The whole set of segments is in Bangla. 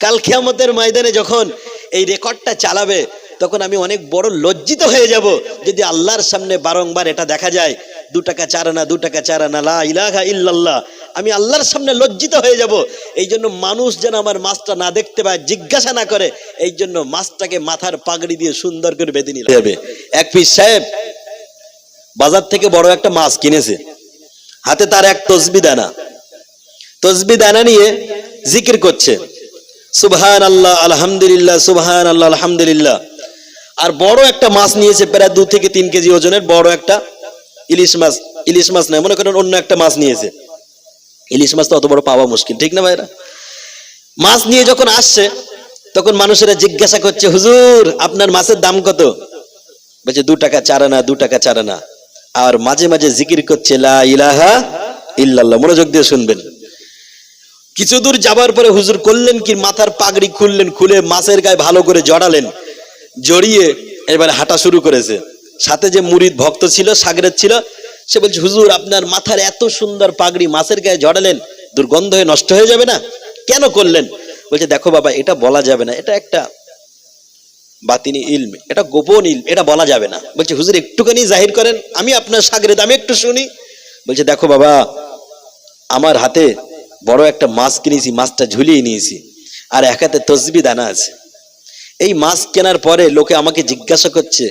কাল খেয়ামতের ময়দানে যখন এই রেকর্ডটা চালাবে, তখন আমি অনেক বড় লজ্জিত হয়ে যাব যদি আল্লাহর সামনে বারংবার এটা দেখা যায়, দু টাকা চার আনা, দু টাকা চার আনা, লা ইলাহা ইল্লাল্লাহ। আমি আল্লাহর সামনে লজ্জিত হয়ে যাব। এই জন্য মানুষ যেন আমার মাছটা না দেখতে পায়, জিজ্ঞাসা না করে, এই জন্য মাছটাকে মাথার পাগড়ি দিয়ে সুন্দর করে বেঁধে নিতে হবে এক পিস সাহেব বাজার থেকে বড় একটা মাছ কিনেছে। হাতে তার এক তসবি দানা তসবি দানা নিয়ে জিকির করছে। সুবহান আল্লাহ আলহামদুলিল্লাহ সুবহান আল্লাহ আলহামদুলিল্লাহ। আর বড় একটা মাছ নিয়েছে প্রায় দু থেকে তিন কেজি ওজনের, বড় একটা ইলিশ মাছ। ইলিশ মাছ নয়, মনে করেন অন্য একটা মাছ নিয়েছে। ইলিশ মাছ তো অত বড় পাওয়া মুশকিল, ঠিক না ভাইরা? মাছ নিয়ে যখন আসছে, তখন মানুষেরা জিজ্ঞাসা করছে, হুজুর, আপনার মাছের দাম কত? বলছে, দু টাকা চার আনা দু টাকা চার আনা আর মাঝে মাঝে জিকির করছে, লা ইলাহা ইল্লাল্লাহ। মনোযোগ দিয়ে শুনবেন। কিছু দূর যাবার পরে হুজুর করলেন কি, মাথার পাগড়ি খুললেন, খুলে মাছের গায়ে ভালো করে জড়ালেন, জড়িয়ে এবারে হাঁটা শুরু করেছে। সাথে যে মুরিদ ভক্ত ছিল, সাগরের ছিল, সে বলছে, হুজুর, আপনার মাথার এত সুন্দর পাগড়ি মাছের গায়ে জড়ালেন, দুর্গন্ধ হয়ে নষ্ট হয়ে যাবে না? কেন করলেন? বলছে, দেখো বাবা, এটা বলা যাবে না, এটা একটা বাতিনি ইলম, এটা গোপন ইলম, এটা বলা যাবে না। বলছে, হুজুর, একটুখানি জাহির করেন, আমি আপনার সাগরে আমি একটু শুনি। বলছে, দেখো বাবা, আমার হাতে বড় একটা মাছ কিনেছি, মাছটা ঝুলিয়ে নিয়েছি, আর এক হাতে তসবি দানা আছে। এই মাছ কেনার পরে লোকে আমাকে জিজ্ঞাসা করছে,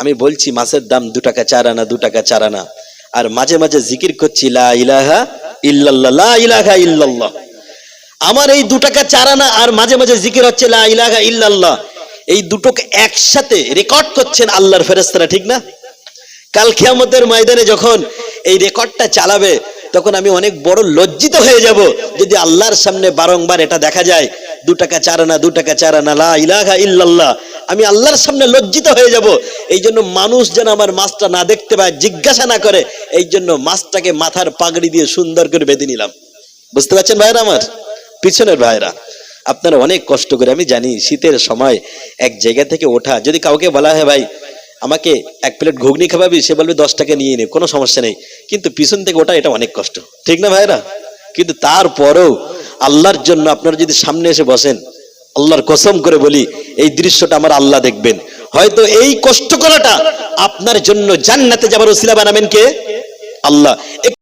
আমি বলছি, মাছের দাম দু টাকা চার আনা, দু টাকা চার আনা। আর মাঝে মাঝে জিকির করছি, লা ইলাহা ইল্লাল্লাহ ইলাহা ইল্লাল্লাহ। আমার এই দু টাকা চার আনা, আর মাঝে মাঝে জিকির হচ্ছে, লা ইলাহা ইল্লাল্লাহ। এই দুটোকে একসাথে রেকর্ড করছেন আল্লাহর ফেরেস্তারা ঠিক না? কাল খেয়ামতের ময়দানে যখন এই রেকর্ডটা চালাবে তখন আমি অনেক বড় লজ্জিত হয়ে যাব যদি আল্লাহর সামনে বারংবার এটা দেখা যায়। দু টাকা চার আনা, দু টাকা চার আনা, লা ইলাহা ইল্লাল্লাহ। আমি আল্লাহর সামনে লজ্জিত হয়ে যাব। এই জন্য মানুষ যেন আমার মাছটা না দেখতে পায়, জিজ্ঞাসা না করে, এই জন্য মাছটাকে মাথার পাগড়ি দিয়ে সুন্দর করে বেঁধে নিলাম। বুঝতে পারছেন ভাইরা আমার? পিছনের ভাইরা আপনারা অনেক কষ্ট করে, আমি জানি শীতের সময় এক জায়গা থেকে ওঠা, যদি কাউকে বলা হয় ভাই আমাকে এক প্লেট ঘুগনি খাবি সে বলবে দশ টাকা নিয়ে নে, কোনো সমস্যা নেই। কিন্তু পিছন থেকে ওটা, এটা অনেক কষ্ট। ঠিক না ভাইরা কিন্তু তারপরেও আল্লাহর জন্য আপনারা যদি সামনে এসে বসেন, আল্লাহর কসম করে বলি, এই দৃশ্যটা আমার আল্লাহ দেখবেন। হয়তো এই কষ্ট করাটা আপনার জন্য জান্নাতে যাবার ওসিলা বানাবেন কে? আল্লাহ।